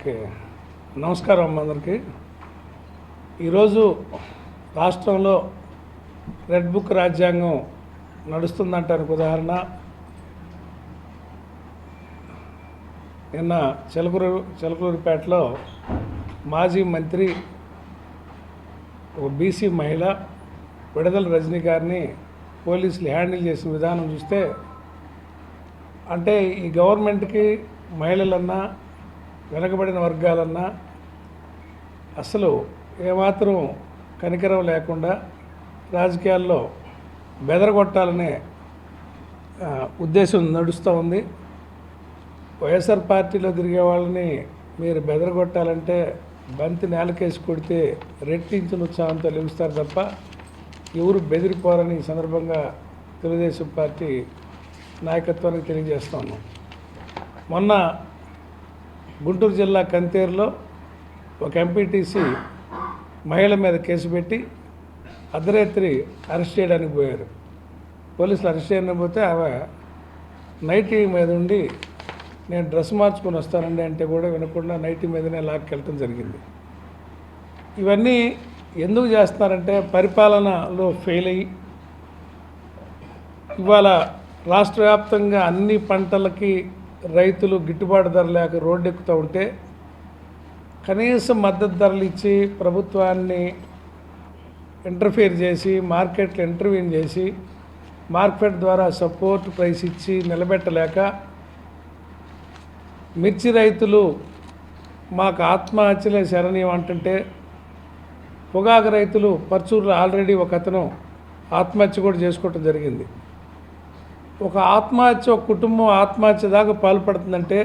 Okay నమస్కారం అమ్మ అందరికీ. ఈరోజు రాష్ట్రంలో రెడ్ బుక్ రాజ్యాంగం నడుస్తుందంటానికి ఉదాహరణ. నిన్న చిలకూరు చిలకూరుపేటలో మాజీ మంత్రి ఒక బీసీ మహిళ విడదల రజనీ గారిని పోలీసులు హ్యాండిల్ చేసిన విధానం చూస్తే అంటే ఈ గవర్నమెంట్కి మహిళలన్నా వెనకబడిన వర్గాలన్నా అసలు ఏమాత్రం కనికరం లేకుండా రాజకీయాల్లో బెదరగొట్టాలనే ఉద్దేశం నడుస్తూ ఉంది. వైఎస్ఆర్ పార్టీలో తిరిగే వాళ్ళని మీరు బెదరగొట్టాలంటే బంతి నేలకేసి కొడితే రెట్టించిన ఉత్సాహంతో లెగుస్తారు తప్ప ఎవరు బెదిరిపోరని ఈ సందర్భంగా తెలుగుదేశం పార్టీ నాయకత్వానికి తెలియజేస్తాను మొన్న గుంటూరు జిల్లా కంతేరులో ఒక ఎంపీటీసీ మహిళ మీద కేసు పెట్టి అర్ధరాత్రి అరెస్ట్ చేయడానికి పోయారు. పోలీసులు అరెస్ట్ చేయడానికి పోతే ఆమె నైటీ మీద ఉండి నేను డ్రెస్ మార్చుకొని వస్తానండి అంటే కూడా వినకుండా నైటీ మీదనే లాక్కెళ్ళటం జరిగింది. ఇవన్నీ ఎందుకు చేస్తున్నారంటే పరిపాలనలో ఫెయిల్ అయ్యి ఇవాళ రాష్ట్ర వ్యాప్తంగా అన్ని పంటలకి రైతులు గిట్టుబాటు ధర లేక రోడ్డెక్కుతూ ఉంటే కనీసం మద్దతు ధరలు ఇచ్చి ప్రభుత్వాన్ని ఇంటర్ఫియర్ చేసి మార్కెట్లో ఇంటర్వ్యూన్ చేసి మార్కెట్ ద్వారా సపోర్ట్ ప్రైస్ ఇచ్చి నిలబెట్టలేక మిర్చి రైతులు మాకు ఆత్మహత్యలే శరణీయం అంటుంటే పొగాకు రైతులు పర్చూరులో ఆల్రెడీ ఒక అతను ఆత్మహత్య కూడా చేసుకోవటం జరిగింది. ఒక ఆత్మహత్య ఒక కుటుంబం ఆత్మహత్య దాకా పాల్పడుతుందంటే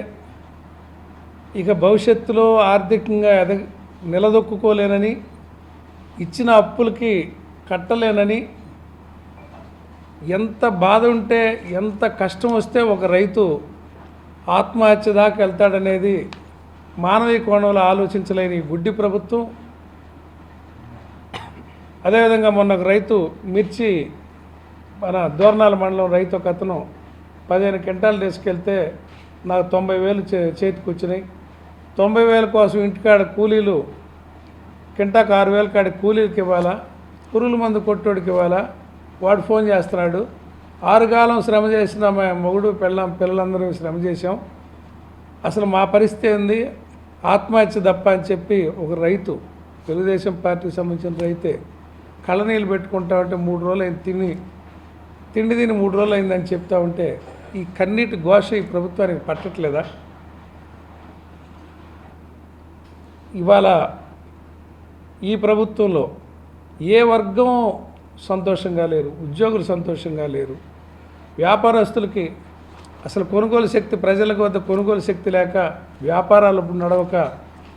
ఇక భవిష్యత్తులో ఆర్థికంగా ఎద నిలదొక్కుకోలేనని ఇచ్చిన అప్పులకి కట్టలేనని ఎంత బాధ ఉంటే ఎంత కష్టం వస్తే ఒక రైతు ఆత్మహత్య దాకా వెళ్తాడనేది మానవీయ కోణంలో ఆలోచించలేని గుడ్డి ప్రభుత్వం. అదేవిధంగా మొన్న ఒక రైతు మిర్చి మన దోర్నాల మండలం రైతు ఒక అతను పదిహేను క్వింటాలు తీసుకెళ్తే నాకు తొంభై వేలు చే చేతికి వచ్చినాయి. తొంభై వేల కోసం ఇంటికాడ కూలీలు కింటాకు ఆరు వేల కాడ కూలీలకి ఇవ్వాలా? పురుగుల మందు కొట్టోడికి ఇవ్వాలా? వాడు ఫోన్ చేస్తున్నాడు. ఆరుగాలం శ్రమ చేసిన మా మొగుడు పిల్ల పిల్లలందరూ శ్రమ చేసాం అసలు మా పరిస్థితి ఏంది? ఆత్మహత్య తప్ప అని చెప్పి ఒక రైతు తెలుగుదేశం పార్టీకి సంబంధించిన రైతే కళ్ళనీళ్ళు పెట్టుకుంటా ఉంటే మూడు రోజులు ఆయన తిని తిండి తిని మూడు రోజులు అయిందని చెప్తా ఉంటే ఈ కన్నీటి ఘోష ఈ ప్రభుత్వానికి పట్టట్లేదా? ఇవాళ ఈ ప్రభుత్వంలో ఏ వర్గం సంతోషంగా లేరు? ఉద్యోగులు సంతోషంగా లేరు? వ్యాపారస్తులకి అసలు కొనుగోలు శక్తి ప్రజలకు వద్ద కొనుగోలు శక్తి లేక వ్యాపారాలు నడవక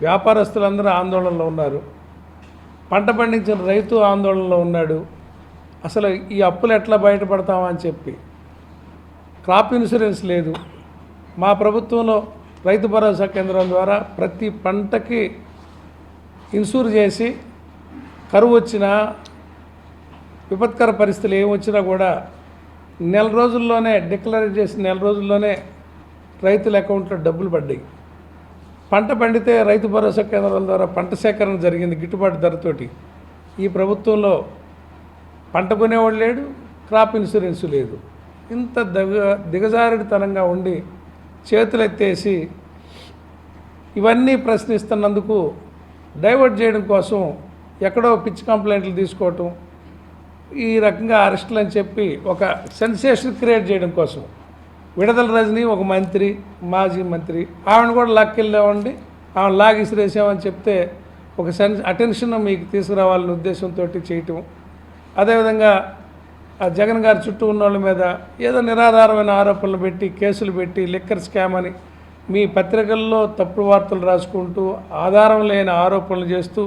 వ్యాపారస్తులందరూ ఆందోళనలో ఉన్నారు. పంట పండించిన రైతు ఆందోళనలో ఉన్నాడు. అసలు ఈ అప్పులు ఎట్లా బయటపడతామని చెప్పి. క్రాప్ ఇన్సూరెన్స్ లేదు. మా ప్రభుత్వంలో రైతు భరోసా కేంద్రం ద్వారా ప్రతి పంటకి ఇన్సూర్ చేసి కరువు వచ్చినా విపత్కర పరిస్థితులు ఏమి వచ్చినా కూడా నెల రోజుల్లోనే డిక్లేర్ చేసిన నెల రోజుల్లోనే రైతుల అకౌంట్లో డబ్బులు పడ్డాయి. పంట పండితే రైతు భరోసా కేంద్రాల ద్వారా పంట సేకరణ జరిగింది గిట్టుబాటు ధరతోటి. ఈ ప్రభుత్వంలో పంట కొనేవాడు లేడు క్రాప్ ఇన్సూరెన్స్ లేదు. ఇంత దిగ దిగజారుడితనంగా ఉండి చేతులు ఎత్తేసి ఇవన్నీ ప్రశ్నిస్తున్నందుకు డైవర్ట్ చేయడం కోసం ఎక్కడో పిచ్చి కంప్లైంట్లు తీసుకోవటం ఈ రకంగా అరెస్టులు అని చెప్పి ఒక సెన్సేషన్ క్రియేట్ చేయడం కోసం విడదల రజని ఒక మంత్రి మాజీ మంత్రి ఆవిడ కూడా లాక్కెళ్ళామండి. ఆమె లాగిసిరేసామని చెప్తే ఒక సెన్ అటెన్షన్ మీకు తీసుకురావాలనే ఉద్దేశంతో చేయటం అదేవిధంగా ఆ జగన్ గారి చుట్టూ ఉన్న వాళ్ళ మీద ఏదో నిరాధారమైన ఆరోపణలు పెట్టి కేసులు పెట్టి లిక్కర్ స్కామ్ అని మీ పత్రికల్లో తప్పుడు వార్తలు రాసుకుంటూ ఆధారం లేని ఆరోపణలు చేస్తూ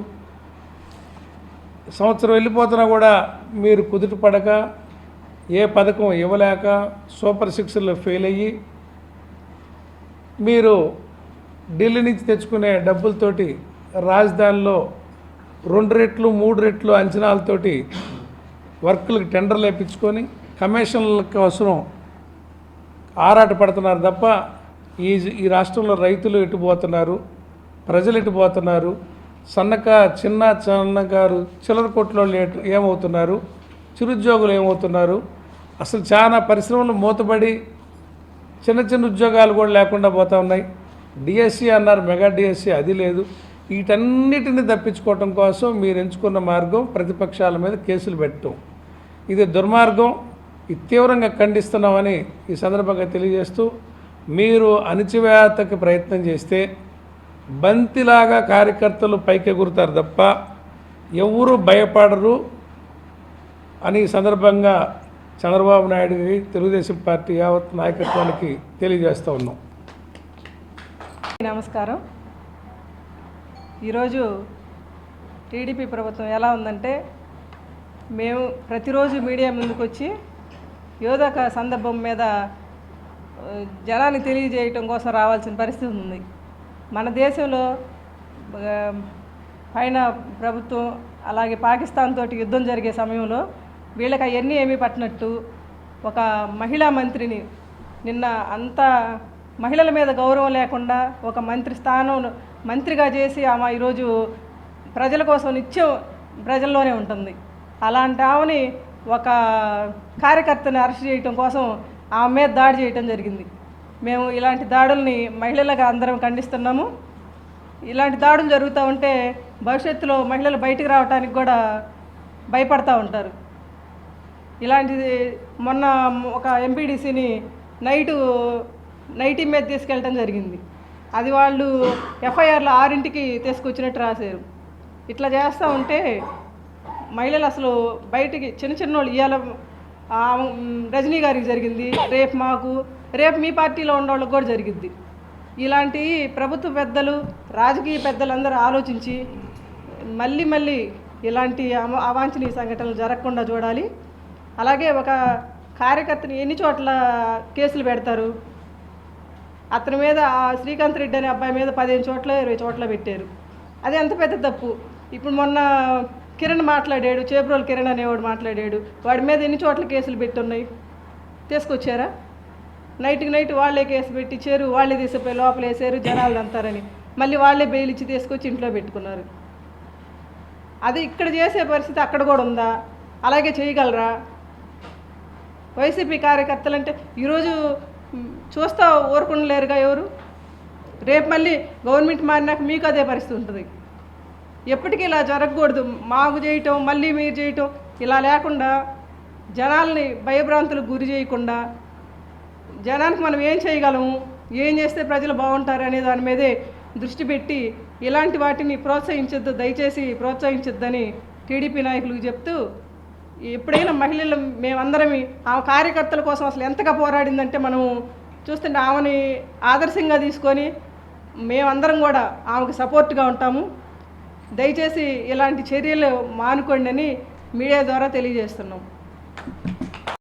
సంవత్సరం వెళ్ళిపోతున్నా కూడా మీరు కుదుట పడక ఏ పథకం ఇవ్వలేక సూపర్ సిక్స్లో ఫెయిల్ అయ్యి మీరు ఢిల్లీ నుంచి తెచ్చుకునే డబ్బులతోటి రాజధానిలో రెండు రెట్లు మూడు రెట్లు అంచనాలతోటి వర్కులకు టెండర్లు వేయించుకొని కమిషన్ల కోసం ఆరాట పడుతున్నారు తప్ప ఈ ఈ రాష్ట్రంలో రైతులు ఎటుపోతున్నారు ప్రజలు ఎటుపోతున్నారు సన్నక చిన్న చిన్నగారు చిల్లర కొట్లో ఏమవుతున్నారు చిరుద్యోగులు ఏమవుతున్నారు అసలు చాలా పరిశ్రమలు మూతపడి చిన్న చిన్న ఉద్యోగాలు కూడా లేకుండా పోతా ఉన్నాయి. డిఎస్సి అన్నారు మెగా డిఎస్సి అది లేదు. వీటన్నిటిని తప్పించుకోవటం కోసం మీరు ఎంచుకున్న మార్గం ప్రతిపక్షాల మీద కేసులు పెట్టడం ఇది దుర్మార్గం ఇది తీవ్రంగా ఖండిస్తున్నామని ఈ సందర్భంగా తెలియజేస్తూ మీరు అణిచివేతకి ప్రయత్నం చేస్తే బంతిలాగా కార్యకర్తలు పైకెగురుతారు తప్ప ఎవరు భయపడరు అని ఈ సందర్భంగా చంద్రబాబు నాయుడుకి తెలుగుదేశం పార్టీ యావత్ నాయకత్వానికి తెలియజేస్తూ ఉన్నాం. నమస్కారం. ఈరోజు టీడీపీ ప్రభుత్వం ఎలా ఉందంటే మేము ప్రతిరోజు మీడియా ముందుకు వచ్చి యోధక సందర్భం మీద జనాన్ని జనానికి తెలియజేయటం కోసం రావాల్సిన పరిస్థితి ఉంది. మన దేశంలో పైన ప్రభుత్వం అలాగే పాకిస్తాన్ తోటి యుద్ధం జరిగే సమయంలో వీళ్ళకి అవన్నీ ఏమీ పట్టినట్టు ఒక మహిళా మంత్రిని నిన్న అంత మహిళల మీద గౌరవం లేకుండా ఒక మంత్రి స్థానం మంత్రిగా చేసి ఆమె ఈరోజు ప్రజల కోసం నిత్యం ప్రజల్లోనే ఉంటుంది. అలాంటి ఆమెని ఒక కార్యకర్తని అరెస్ట్ చేయటం కోసం ఆమె మీద దాడి చేయటం జరిగింది. మేము ఇలాంటి దాడుల్ని మహిళలుగా అందరం ఖండిస్తున్నాము. ఇలాంటి దాడులు జరుగుతూ ఉంటే భవిష్యత్తులో మహిళలు బయటికి రావడానికి కూడా భయపడతా ఉంటారు. ఇలాంటిది మొన్న ఒక ఎంపీడీసీని నైటు నైటీ మీద తీసుకెళ్ళటం జరిగింది. అది వాళ్ళు ఎఫ్ఐఆర్లో ఆరింటికి తీసుకొచ్చినట్టు రాశారు. ఇట్లా చేస్తూ ఉంటే మహిళలు అసలు బయటికి చిన్న చిన్న వాళ్ళు ఇవాళ రజనీ గారికి జరిగింది రేపు మాకు రేపు మీ పార్టీలో ఉన్న వాళ్ళకి కూడా జరిగింది ఇలాంటి ప్రభుత్వ పెద్దలు రాజకీయ పెద్దలందరూ ఆలోచించి మళ్ళీ మళ్ళీ ఇలాంటి అవాంఛనీయ సంఘటనలు జరగకుండా చూడాలి. అలాగే ఒక కార్యకర్తని ఎన్ని చోట్ల కేసులు పెడతారు? అతని మీద ఆ శ్రీకాంత్ రెడ్డి అనే అబ్బాయి మీద పదిహేను చోట్ల ఇరవై చోట్ల పెట్టారు. అది ఎంత పెద్ద తప్పు? ఇప్పుడు మొన్న కిరణ్ మాట్లాడాడు చేబ్రోల్ కిరణ్ అనేవాడు మాట్లాడాడు. వాడి మీద ఎన్ని చోట్ల కేసులు పెట్టున్నాయి? తీసుకొచ్చారా? నైట్కి నైట్ వాళ్ళే కేసు పెట్టించారు వాళ్ళే తీసుకుపోయి లోపల వేసారు జనాలు అంతారని. మళ్ళీ వాళ్ళే బెయిల్ ఇచ్చి తీసుకొచ్చి ఇంట్లో పెట్టుకున్నారు. అది ఇక్కడ చేసే పరిస్థితి అక్కడ కూడా ఉందా? అలాగే చేయగలరా? వైసీపీ కార్యకర్తలు అంటే ఈరోజు చూస్తా ఊరుకుండలేరుగా ఎవరు? రేపు మళ్ళీ గవర్నమెంట్ మారినాక మీకు అదే పరిస్థితి ఉంటుంది. ఎప్పటికీ ఇలా జరగకూడదు. మాకు చేయటం మళ్ళీ మీరు చేయటం ఇలా లేకుండా జనాల్ని భయభ్రాంతులకు గురి చేయకుండా జనానికి మనం ఏం చేయగలము? ఏం చేస్తే ప్రజలు బాగుంటారు అనే దాని మీదే దృష్టి పెట్టి ఇలాంటి వాటిని ప్రోత్సహించొద్దు దయచేసి ప్రోత్సహించొద్దని టీడీపీ నాయకులకు చెప్తూ ఎప్పుడైనా మహిళలు మేమందరం ఆమె కార్యకర్తల కోసం అసలు ఎంతగా పోరాడిందంటే మనము చూస్తుంటే ఆమెని ఆదర్శంగా తీసుకొని మేమందరం కూడా ఆమెకు సపోర్ట్గా ఉంటాము. దయచేసి ఇలాంటి చర్యలు మానుకోండి అని మీడియా ద్వారా తెలియజేస్తున్నాం.